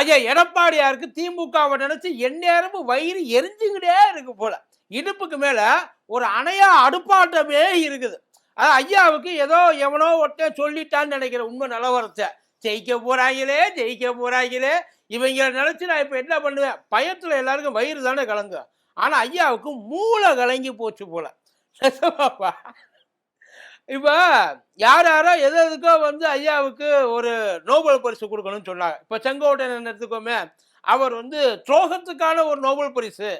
ஐயா எடப்பாடியாருக்கு திமுகவை நினைச்சு எந்நேரமும் வயிறு எரிஞ்சுக்கிட்டே இருக்கு போல. இடுப்புக்கு மேல ஒரு அணையா அடுப்பாட்டமே இருக்குது. அது ஐயாவுக்கு ஏதோ எவனோ ஒருத்தன் சொல்லிட்டான்னு நினைக்கிறேன் உண்மை நிலவரத்தை. ஜெயிக்க போறாங்களே ஜெயிக்க போறாங்களே. இவங்களை நினைச்சு நான் இப்போ என்ன பண்ணுவேன்? பயத்தில் எல்லாருக்கும் வயிறு தானே கலங்கும். ஆனால் ஐயாவுக்கு மூளை கலங்கி போச்சு போல. இப்ப யார் யாரோ எது எதுக்கோ வந்து ஐயாவுக்கு ஒரு நோபல் பரிசு கொடுக்கணும்னு சொன்னாங்க. இப்ப செங்கோட்டையன் எடுத்துக்கோமே அவர் வந்து துரோகத்துக்கான ஒரு நோபல் பரிசு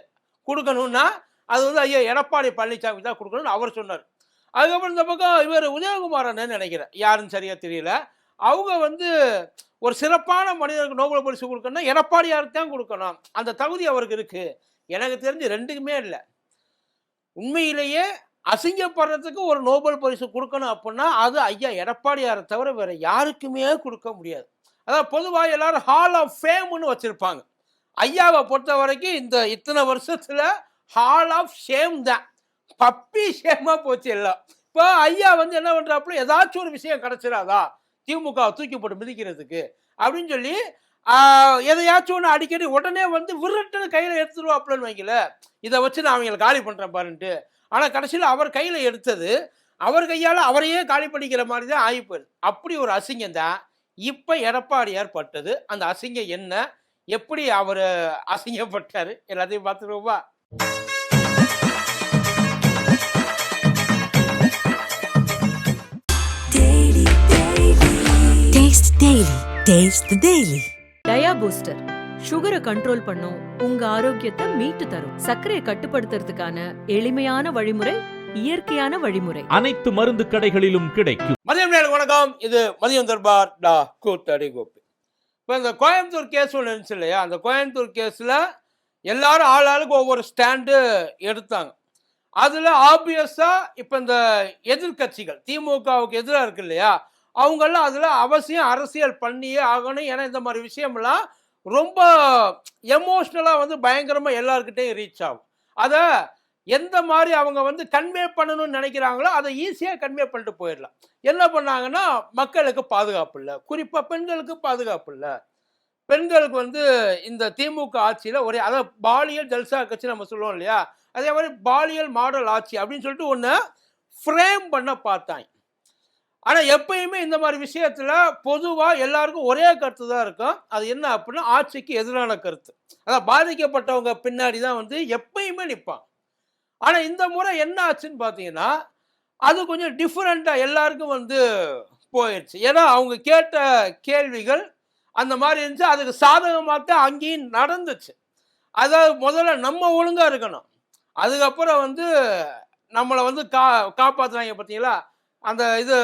கொடுக்கணும்னா அது வந்து ஐயா எடப்பாடி பழனிசாமி தான் கொடுக்கணும்னு அவர் சொன்னார். அதுக்கப்புறம் இந்த பக்கம் இவர் உதயகுமாரன்னு நினைக்கிறேன். யாருன்னு சரியா தெரியல. அவங்க வந்து ஒரு சிறப்பான மனிதருக்கு நோபல் பரிசு கொடுக்கணும்னா எடப்பாடியாருக்கு தான் கொடுக்கணும்? அந்த தகுதி அவருக்கு இருக்கு. எனக்கு தெரிஞ்சு ரெண்டுக்குமே இல்லை. உண்மையிலேயே அசிங்கப்படுறதுக்கு ஒரு நோபல் பரிசு கொடுக்கணும் அப்படின்னா அது ஐயா எடப்பாடியாரை தவிர வேற யாருக்குமே கொடுக்க முடியாது. அதான் பொதுவாக எல்லாரும் ஹால் ஆஃப் ஃபேம்னு வச்சுருப்பாங்க. ஐயாவை பொறுத்த வரைக்கும் இந்த இத்தனை வருஷத்தில் ஹால் ஆஃப் ஷேம் தான். பப்பி ஷேமாக போச்சு எல்லாம். இப்போ ஐயா வந்து என்ன பண்ணுறாப்புல ஏதாச்சும் ஒரு விஷயம் கிடச்சிடாதா? திமுக தூக்கி போட்டு மிதிக்கிறதுக்கு அப்படின்னு சொல்லி எதையாச்சும் ஒன்று அடிக்கடி உடனே வந்து விருட்டுன்னு கையில் எடுத்துருவாப்புலன்னு வைக்கல இதை வச்சு நான் அவங்களை காலி பண்ணுறேன் பாருன்ட்டு. ஆனால் கடைசியில் அவர் கையில் எடுத்தது அவர் கையால் அவரையே காலி பண்ணிக்கிற மாதிரி தான் ஆகிப்போகுது அப்படி ஒரு அசிங்கம் தான் இப்போ எடப்பாடியார் பட்டது அந்த அசிங்கம் என்ன? எப்படி அவர் அசிங்கப்பட்டாரு? எல்லாத்தையும் பார்த்துருவோமா? Taste the Daily. Dia Booster. சுகரை கண்ட்ரோல் பண்ணும் உங்க ஆரோக்கியத்தை மீட்டு தரும். சர்க்கரையை கட்டுப்படுத்துறதுக்கான எளிமையான வழிமுறை இயற்கையான வழிமுறை. அனைத்து மருந்து கடைகளிலும் கிடைக்கும். மதியம் நேரம் வணக்கம். இது மதியம் தர்பார் டா கூத்தடி கோப்பி இப்போ இந்த கோயம்புத்தூர் கேஸ் ஒன்று இருந்துச்சு இல்லையா? அந்த கோயம்புத்தூர் கேஸில் எல்லாரும் ஆள் ஆளுக்கு ஒவ்வொரு ஸ்டாண்டு எடுத்தாங்க. அதில் ஆப்வியஸாக இப்போ இந்த எதிர்க்கட்சிகள் திமுகவுக்கு எதிராக இருக்கு இல்லையா? அவங்கெல்லாம் அதில் அவசியம் அரசியல் பண்ணியே ஆகணும். ஏன்னா இந்த மாதிரி விஷயம்லாம் ரொம்ப எமோஷ்னலாக வந்து பயங்கரமாக எல்லாருக்கிட்டையும் ரீச் ஆகும். அதை எந்த மாதிரி அவங்க வந்து கன்வே பண்ணணும்னு நினைக்கிறாங்களோ அதை ஈஸியாக கன்வே பண்ணிட்டு போயிடலாம். என்ன பண்ணாங்கன்னா மக்களுக்கு பாதுகாப்பு இல்லை. குறிப்பாக பெண்களுக்கு பாதுகாப்பு இல்லை. பெண்களுக்கு வந்து இந்த திமுக ஆட்சியில் ஒரே அதாவது பாலியல் ஜல்சா கட்சி நம்ம சொல்லுவோம் இல்லையா? அதே மாதிரி பாலியல் மாடல் ஆட்சி அப்படின்னு சொல்லிட்டு ஒன்று ஃப்ரேம் பண்ண பார்த்தாங்க. ஆனால் எப்பயுமே இந்த மாதிரி விஷயத்தில் பொதுவாக எல்லாருக்கும் ஒரே கருத்து தான் இருக்கும். அது என்ன அப்படின்னா ஆட்சிக்கு எதிரான கருத்து. அதான் பாதிக்கப்பட்டவங்க பின்னாடி தான் வந்து எப்பயுமே நிற்பான் ஆனால் இந்த முறை என்ன ஆச்சுன்னு பார்த்தீங்கன்னா அது கொஞ்சம் டிஃப்ரெண்ட்டாக எல்லாருக்கும் வந்து போயிடுச்சு ஏன்னா அவங்க கேட்ட கேள்விகள் அந்த மாதிரி இருந்துச்சு. அதுக்கு சாதகமாக தான் அங்கேயும் நடந்துச்சு. அதாவது முதல்ல நம்ம ஒழுங்காக இருக்கணும். அதுக்கப்புறம் வந்து நம்மளை வந்து கா காப்பாற்றுறாங்க பார்த்தீங்களா அந்த இது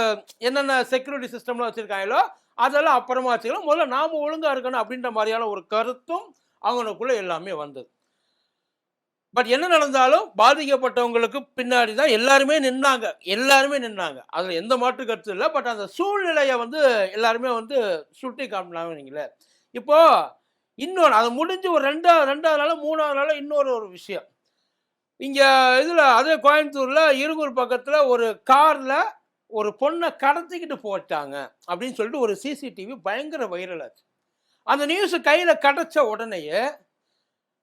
என்னென்ன செக்யூரிட்டி சிஸ்டம்லாம் வச்சுருக்காங்களோ அதெல்லாம் அப்புறமா வச்சுக்கலாம். முதல்ல நாம் ஒழுங்காக இருக்கணும் அப்படின்ற மாதிரியான ஒரு கருத்தும் அவங்களுக்குள்ளே எல்லாமே வந்தது. பட் என்ன நடந்தாலும் பாதிக்கப்பட்டவங்களுக்கு பின்னாடி தான் எல்லாருமே நின்னாங்க. எல்லாருமே நின்னாங்க. அதில் எந்த மாற்று கருத்து இல்லை. பட் அந்த சூழ்நிலையை வந்து எல்லாருமே வந்து சுட்டி காமினாங்கன்னீங்களே இப்போது இப்போ இன்னொன்று அது முடிஞ்சு ஒரு ரெண்டாவது ரெண்டாவது நாள் மூணாவது நாள் இன்னொரு ஒரு விஷயம். இங்கே இதில் அதே கோயம்புத்தூரில் இருகூர் பக்கத்தில் ஒரு காரில் ஒரு பொண்ணை கடத்திக்கிட்டு போட்டாங்க அப்படின்னு சொல்லிட்டு ஒரு சிசிடிவி பயங்கர வைரல் ஆச்சு. அந்த நியூஸ் கையில் கிடச்ச உடனேயே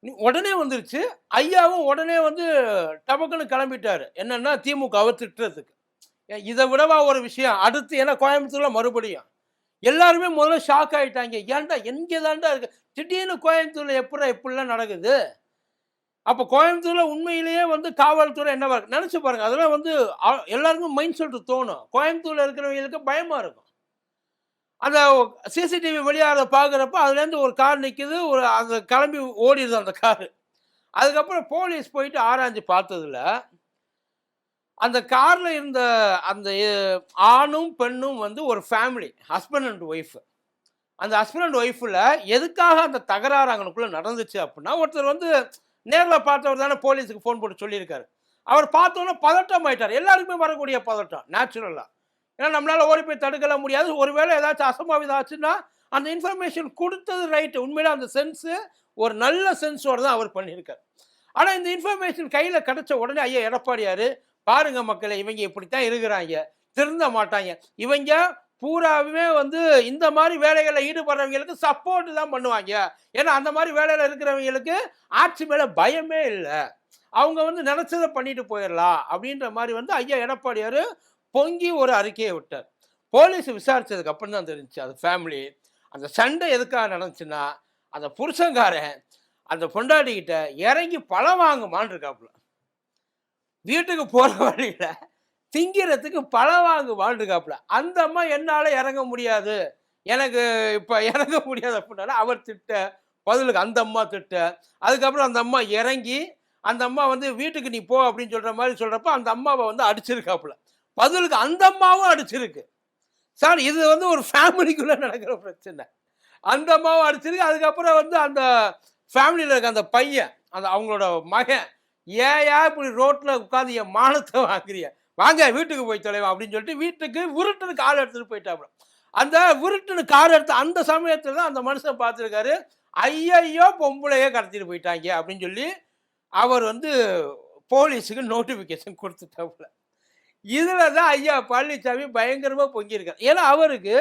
உடனே வந்துருச்சு. ஐயாவும் உடனே வந்து டபக்குன்னு கிளம்பிட்டாரு. என்னென்னா திமுகவை திட்டுறதுக்கு. இதை விடவா ஒரு விஷயம்? அடுத்து ஏன்னா கோயம்புத்தூரில் மறுபடியும்? எல்லாருமே முதல்ல ஷாக் ஆகிட்டாங்க ஏன்டா எங்கே தாண்டா இருக்கு? திடீர்னு கோயம்புத்தூரில் எப்படா இப்படிலாம் நடக்குது? அப்போ கோயம்புத்தூரில் உண்மையிலேயே வந்து காவல்துறை என்னவா இருக்கு நினச்சி பாருங்கள் அதெல்லாம் வந்து எல்லாருக்கும் மைண்ட் செட் தோணும். கோயம்புத்தூரில் இருக்கிறவங்களுக்கு பயமாக இருக்கும். அந்த சிசிடிவி வெளியாகிறத பார்க்குறப்ப அதுலேருந்து ஒரு கார் நிற்குது ஒரு அந்த கிளம்பி ஓடிடுது அந்த காரு. அதுக்கப்புறம் போலீஸ் போயிட்டு ஆராய்ஞ்சு பார்த்ததுல அந்த காரில் இருந்த அந்த ஆணும் பெண்ணும் வந்து ஒரு ஃபேமிலி ஹஸ்பண்ட் அண்ட் ஒய்ஃப் அந்த ஹஸ்பண்ட் அண்ட் ஒய்ஃபில் எதுக்காக அந்த தகராறு அங்கனுக்குள்ளே நடந்துச்சு அப்படின்னா ஒருத்தர் வந்து நேரில் பார்த்தவர் தானே போலீஸுக்கு ஃபோன் போட்டு சொல்லியிருக்காரு. அவர் பார்த்தோன்னே பதட்டம் ஆயிட்டார். எல்லாருக்குமே வரக்கூடிய பதட்டம் நேச்சுரலாக ஏன்னா நம்மளால் ஓடி போய் தடுக்கல முடியாது. ஒருவேளை ஏதாச்சும் அசம்பாவிதம் ஆச்சுன்னா அந்த இன்ஃபர்மேஷன் கொடுத்தது ரைட்டு உண்மையில அந்த சென்ஸு ஒரு நல்ல சென்ஸோடு தான் அவர் பண்ணியிருக்கார். ஆனால் இந்த இன்ஃபர்மேஷன் கையில் கிடச்ச உடனே ஐயா எடப்பாடியார் பாருங்க மக்களே இவங்க இப்படித்தான் இருக்கிறாங்க திருந்த மாட்டாங்க. இவங்க பூராவுமே வந்து இந்த மாதிரி வேலைகளில் ஈடுபடுறவங்களுக்கு சப்போர்ட் தான் பண்ணுவாங்க. ஏன்னா அந்த மாதிரி வேலையில் இருக்கிறவங்களுக்கு ஆட்சி மேலே பயமே இல்லை. அவங்க வந்து நினச்சதை பண்ணிட்டு போயிடலாம் அப்படின்ற மாதிரி வந்து ஐயா எடப்பாடியார் பொங்கி ஒரு அறிக்கையை விட்டார். போலீஸ் விசாரித்ததுக்கு அப்புறம் தான் தெரிஞ்சு அது ஃபேமிலி அந்த சண்டை எதுக்காக நடந்துச்சுன்னா அந்த புருஷங்காரன் அந்த பொண்டாட்டிக்கிட்ட இறங்கி பழம் வாங்குமான்னு இருக்காப்புல. வீட்டுக்கு போகிற வழியில் திங்கிறதுக்கு பழம் வாங்கு வாழ்ந்துக்காப்புல. அந்த அம்மா என்னால் இறங்க முடியாது. எனக்கு இப்போ இறங்க முடியாது அப்படின்னால அவர் திட்ட பதிலுக்கு அந்த அம்மா திட்ட. அதுக்கப்புறம் அந்த அம்மா இறங்கி அந்த அம்மா வந்து வீட்டுக்கு நீ போ அப்படின்னு சொல்கிற மாதிரி சொல்கிறப்ப அந்த அம்மாவை வந்து அடிச்சிருக்காப்புல. பதிலுக்கு அந்த அம்மாவும் அடிச்சிருக்கு. சார் இது வந்து ஒரு ஃபேமிலிக்குள்ளே நடக்கிற பிரச்சனை. அந்த அம்மாவும் அடிச்சிருக்கு. அதுக்கப்புறம் வந்து அந்த ஃபேமிலியில் இருக்க அந்த பையன் அந்த அவங்களோட மகன் ஏயா இப்படி ரோட்டில் உட்காந்து என் மானத்தை வாங்குறிய வாங்க வீட்டுக்கு போய் தொலைவா? அப்படின்னு சொல்லிட்டு வீட்டுக்கு உருட்டுன்னு கார் எடுத்துகிட்டு போயிட்டாப்புல. அந்த உருட்டுன்னு கார் எடுத்த அந்த சமயத்தில் தான் அந்த மனுஷன் பார்த்துருக்காரு. ஐயையோ பொம்பளையே கடத்திட்டு போயிட்டாங்க அப்படின்னு சொல்லி அவர் வந்து போலீஸுக்கு நோட்டிஃபிகேஷன் கொடுத்துட்டாப்புல. இதில் தான் ஐயா பழனிசாமி பயங்கரமாக பொங்கியிருக்கார். ஏன்னா அவருக்கு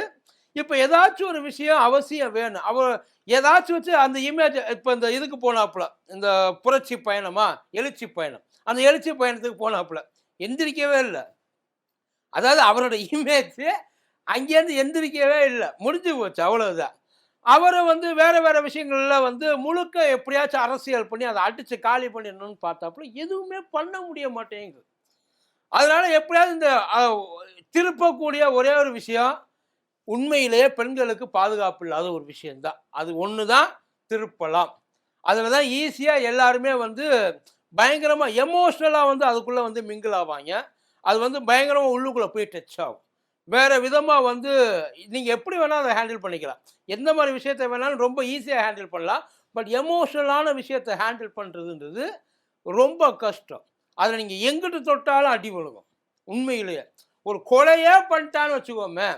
இப்போ ஏதாச்சும் ஒரு விஷயம் அவசியம் வேணும். அவர் ஏதாச்சும் வச்சு அந்த இமேஜ் இப்போ இந்த இதுக்கு போனாப்புல. இந்த புரட்சி பயணமா? எழுச்சி பயணம். அந்த எழுச்சி பயணத்துக்கு போனாப்புல. எந்திரிக்கவே இல்லை. அதாவது அவரோட இமேஜ் அங்கேருந்து எந்திரிக்கவே இல்லை. முடிஞ்சு போச்சு அவ்வளவுதான். அவரை வந்து வேற வேற விஷயங்கள்ல வந்து முழுக்க எப்படியாச்சும் அரசியல் பண்ணி அதை அடிச்சு காலி பண்ணிடணும்னு பார்த்தாப்புல எதுவுமே பண்ண முடிய மாட்டேங்குது. அதனால எப்படியாவது இந்த திருப்பக்கூடிய ஒரே ஒரு விஷயம் உண்மையிலேயே பெண்களுக்கு பாதுகாப்பு இல்லாத ஒரு விஷயம்தான். அது ஒன்று தான் திருப்பலாம். அதில் தான் ஈஸியாக எல்லாருமே வந்து பயங்கரமாக எமோஷ்னலாக வந்து அதுக்குள்ளே வந்து மிங்கிள் ஆவாங்க. அது வந்து பயங்கரமாக உள்ளுக்குள்ளே போய் டச் ஆகும். வேறு விதமாக வந்து நீங்கள் எப்படி வேணால் அதை ஹேண்டில் பண்ணிக்கலாம். எந்த மாதிரி விஷயத்தை வேணாலும் ரொம்ப ஈஸியாக ஹேண்டில் பண்ணலாம். பட் எமோஷ்னலான விஷயத்தை ஹேண்டில் பண்ணுறதுன்றது ரொம்ப கஷ்டம். அதில் நீங்கள் எங்கிட்டு தொட்டாலும் அடி விழுகும். உண்மையிலேயே. ஒரு கொலையே பண்ணிட்டான்னு வச்சுக்கோமே.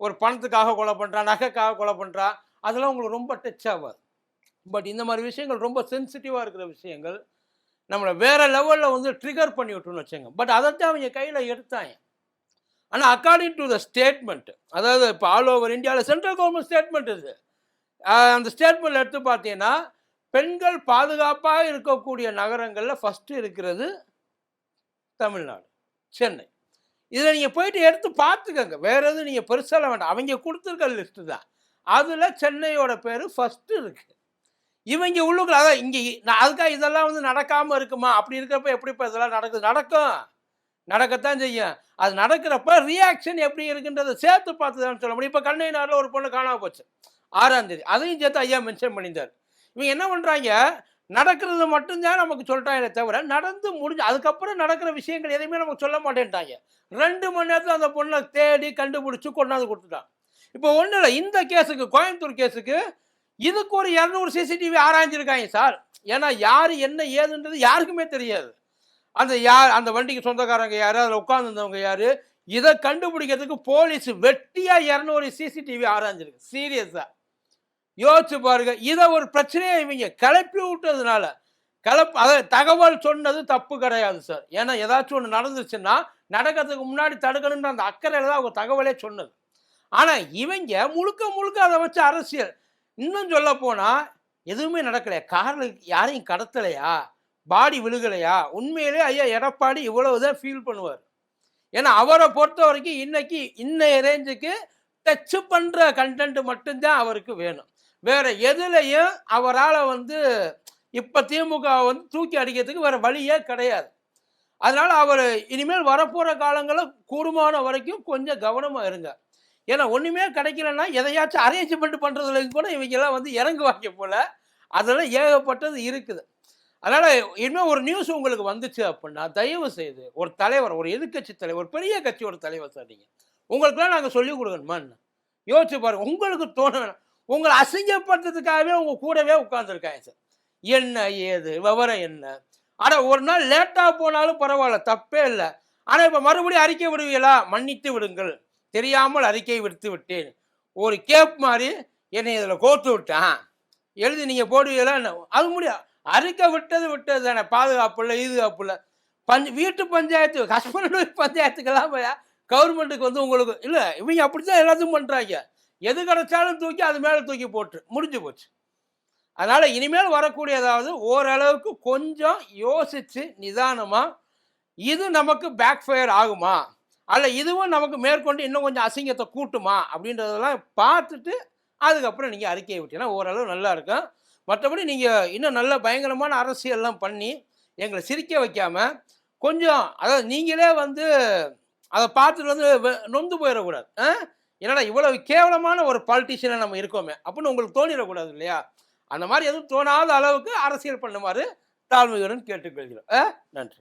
ஒரு பணத்துக்காக கொலை பண்ணுறான் நகைக்காக கொலை பண்ணுறான் அதெல்லாம் உங்களுக்கு ரொம்ப டச் ஆகாது பட் இந்த மாதிரி விஷயங்கள் ரொம்ப சென்சிட்டிவாக இருக்கிற விஷயங்கள் நம்மளை வேறு லெவலில் வந்து ட்ரிகர் பண்ணி விட்டுன்னு வச்சுங்க பட் அதைத்தான் அவங்க கையில் எடுத்தாங்க ஆனால் அக்கார்டிங் டு த ஸ்டேட்மெண்ட் அதாவது இப்போ ஆல் ஓவர் இந்தியாவில் சென்ட்ரல் கவர்மெண்ட் ஸ்டேட்மெண்ட் இது. அந்த ஸ்டேட்மெண்ட் எடுத்து பார்த்தீங்கன்னா பெண்கள் பாதுகாப்பாக இருக்கக்கூடிய நகரங்களில் ஃபஸ்ட்டு இருக்கிறது தமிழ்நாடு சென்னை. இதில் நீங்கள் போயிட்டு எடுத்து பார்த்துக்கங்க. வேறு எதுவும் நீங்கள் பெருசாக வேண்டாம். அவங்க கொடுத்துருக்க லிஸ்ட்டு தான். அதில் சென்னையோட பேர் ஃபஸ்ட்டு இருக்குது இவங்க உள்ளுக்குள்ள அதான் இங்கே நான் அதுக்காக இதெல்லாம் வந்து நடக்காமல் இருக்குமா? அப்படி இருக்கிறப்ப எப்படி இப்போ இதெல்லாம் நடக்குது? நடக்கும். நடக்கத்தான் செய்யும். அது நடக்கிறப்ப ரியாக்ஷன் எப்படி இருக்குன்றதை சேர்த்து பார்த்து தான் சொல்ல முடியும் இப்போ கண்ணையினாரில் ஒரு பொண்ணு காணாம போச்சு. ஆறாம் தேதி. அதையும் சேர்த்து ஐயா மென்ஷன் பண்ணியிருந்தார். இவங்க என்ன பண்ணுறாங்க நடக்கிறது மட்டும்தான் நமக்கு சொல்லிட்டாங்களே தவிர நடந்து முடிஞ்சு அதுக்கப்புறம் நடக்கிற விஷயங்கள் எதையுமே நமக்கு சொல்ல மாட்டேன்ட்டாங்க. ரெண்டு மணி நேரத்தில் அந்த பொண்ணை தேடி கண்டுபிடிச்சி கொண்டாந்து கொடுத்துட்டான். இப்போ ஒன்றும் இல்லை இந்த கேஸுக்கு கோயம்புத்தூர் கேஸுக்கு இதுக்கு ஒரு இரநூறு சிசிடிவி ஆராய்ஞ்சிருக்காங்க சார். ஏன்னா யார் என்ன ஏதுன்றது யாருக்குமே தெரியாது. அந்த யார் அந்த வண்டிக்கு சொந்தக்காரங்க யார் அதில் உட்காந்துருந்தவங்க யார் இதை கண்டுபிடிக்கிறதுக்கு போலீஸ் வெட்டியாக இரநூறு சிசிடிவி ஆராய்ஞ்சிருக்கு. சீரியஸாக யோசிச்சு பாருங்க இதை ஒரு பிரச்சனையை இவங்க கிளப்பி விட்டதுனால கிளப் அதை தகவல் சொன்னது தப்பு கிடையாது சார். ஏன்னா ஏதாச்சும் ஒன்று நடந்துச்சுன்னா நடக்கிறதுக்கு முன்னாடி தடுக்கணுன்ற அந்த அக்கறையில் தான் அவங்க தகவலே சொன்னது. ஆனால் இவங்க முழுக்க முழுக்க அதை வச்சு அரசியல் இன்னும் சொல்ல போனால் எதுவுமே நடக்கலையா? காரில் யாரையும் கடத்தலையா? பாடி விழுகலையா? உண்மையிலே ஐயா எடப்பாடி இவ்வளவுதான் ஃபீல் பண்ணுவார். ஏன்னா அவரை பொறுத்த வரைக்கும் இன்னைக்கு இன்னைய ரேஞ்சுக்கு டச் பண்ணுற கண்டென்ட் மட்டும்தான் அவருக்கு வேணும். வேற எதுலையும் அவரால் வந்து இப்போ திமுக வந்து தூக்கி அடிக்கிறதுக்கு வேற வழியே கிடையாது. அதனால் அவர் இனிமேல் வரப்போகிற காலங்களில் கூடுமான வரைக்கும் கொஞ்சம் கவனமாக இருங்க. ஏன்னா ஒன்றுமே கிடைக்கலன்னா எதையாச்சும் அரேஞ்ச்மெண்ட் பண்ணுறதுலையும் கூட இவங்கெல்லாம் வந்து இறங்குவாங்க போல். அதெல்லாம் ஏகப்பட்டது இருக்குது. அதனால் இன்னும் ஒரு நியூஸ் உங்களுக்கு வந்துச்சு அப்படின்னா தயவு செய்து ஒரு தலைவர் ஒரு எதிர்க்கட்சி தலைவர் ஒரு பெரிய கட்சியோட தலைவர் சார் நீங்கள் உங்களுக்குலாம் நாங்கள் சொல்லிக் கொடுக்கணுமான்னு யோசிச்சு பாருங்க. உங்களுக்கு தோண வேணாம். உங்களை அசிங்கப்படுத்துறதுக்காகவே உங்கள் கூடவே உட்காந்துருக்காங்க சார். என்ன ஏது? விவரம் என்ன? ஆனால் ஒரு நாள் லேட்டாக போனாலும் பரவாயில்ல. தப்பே இல்லை. ஆனால் இப்போ மறுபடியும் அறிக்கை விடுவீங்களா? மன்னித்து விடுங்கள். தெரியாமல் அறிக்கை விடுத்து விட்டேன். ஒரு கேப் மாதிரி என்னை இதில் கோத்து விட்டான். எழுதி நீங்கள் போடுவீங்களா? என்ன? அது முடியாது அறிக்கை விட்டது விட்டது தானே பாதுகாப்பு இல்லை ஈதுகாப்பு இல்லை பஞ்ச் வீட்டு பஞ்சாயத்து ஹஸ்பண்ட் பஞ்சாயத்துக்கெல்லாம் போய்? கவர்மெண்ட்டுக்கு வந்து உங்களுக்கு இல்லை இவங்க அப்படி தான் எல்லாத்தையும் பண்ணுறாங்க எது கிடைச்சாலும் தூக்கி அது மேலே தூக்கி போட்டு முடிஞ்சு போச்சு. அதனால் இனிமேல் வரக்கூடியதாவது ஓரளவுக்கு கொஞ்சம் யோசித்து நிதானமாக இது நமக்கு பேக் ஃபயர் ஆகுமா? அல்ல இதுவும் நமக்கு மேற்கொண்டு இன்னும் கொஞ்சம் அசிங்கத்தை கூட்டுமா அப்படின்றதெல்லாம் பார்த்துட்டு அதுக்கப்புறம் நீங்கள் அறிக்கையை விட்டீங்கன்னா ஓரளவு நல்லா இருக்கும். மற்றபடி நீங்கள் இன்னும் நல்ல பயங்கரமான அரசியல்லாம் பண்ணி எங்களை சிரிக்க வைக்காமல் கொஞ்சம் அதாவது நீங்களே வந்து அதை பார்த்துட்டு வந்து நொந்து போயிடக்கூடாது. ஆ? என்னடா இவ்வளவு கேவலமான ஒரு பாலிட்டிஷியனாக நம்ம இருக்கோமே அப்படின்னு உங்களுக்கு தோணிடக்கூடாது இல்லையா? அந்த மாதிரி எதுவும் தோணாத அளவுக்கு அரசியல் பண்ணுமாறு தாழ்மையுடன் கேட்டுக்கொள்கிறோம். ஆ? நன்றி.